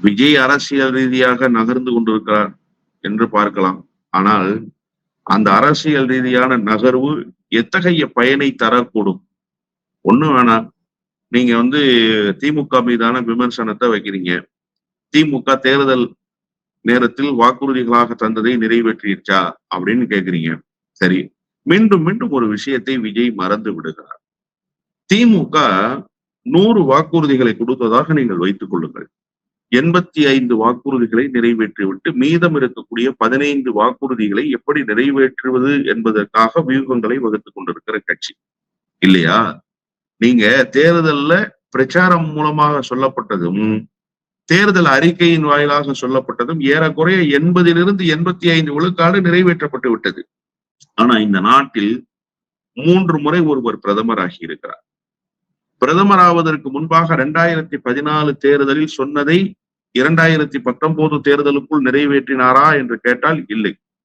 விஜய் அரசியல் ரீதியாக நகர்ந்து கொண்டிருக்கிறார் என்று பார்க்கலாம். ஆனால் அந்த அரசியல் ரீதியான நகர்வு எத்தகைய பயனை தரக்கூடும்? ஒண்ணு வேணாம் நீங்க வந்து திமுக மீதான விமர்சனத்தை வைக்கிறீங்க. திமுக தேர்தல் நேரத்தில் வாக்குறுதிகளாக தந்ததை நிறைவேற்றிருச்சா அப்படின்னு கேக்குறீங்க. சரி. மீண்டும் மீண்டும் ஒரு விஷயத்தை விஜய் மறந்து விடுகிறார். திமுக நூறு வாக்குறுதிகளை கொடுத்ததாக நீங்கள் வைத்துக் கொள்ளுங்கள். எண்பத்தி ஐந்து வாக்குறுதிகளை நிறைவேற்றிவிட்டு மீதம் இருக்கக்கூடிய பதினைந்து வாக்குறுதிகளை எப்படி நிறைவேற்றுவது என்பதற்காக வியூகங்களை வகுத்துக் கொண்டிருக்கிற கட்சி. இல்லையா? நீங்க தேர்தல்ல பிரச்சாரம் மூலமாக சொல்லப்பட்டதும் தேர்தல் அறிக்கையின் வாயிலாக சொல்லப்பட்டதும் ஏறக்குறைய எண்பதிலிருந்து எண்பத்தி ஐந்து விழுக்காடு நிறைவேற்றப்பட்டு விட்டது. ஆனா இந்த நாட்டில் மூன்று முறை ஒருவர் பிரதமராகி இருக்கிறார். பிரதமர் ஆவதற்கு முன்பாக இரண்டாயிரத்தி பதினாலு தேர்தலில் சொன்னதை இரண்டாயிரத்தி பத்தொன்பது தேர்தலுக்குள் நிறைவேற்றினாரா என்று கேட்டால் இல்லை.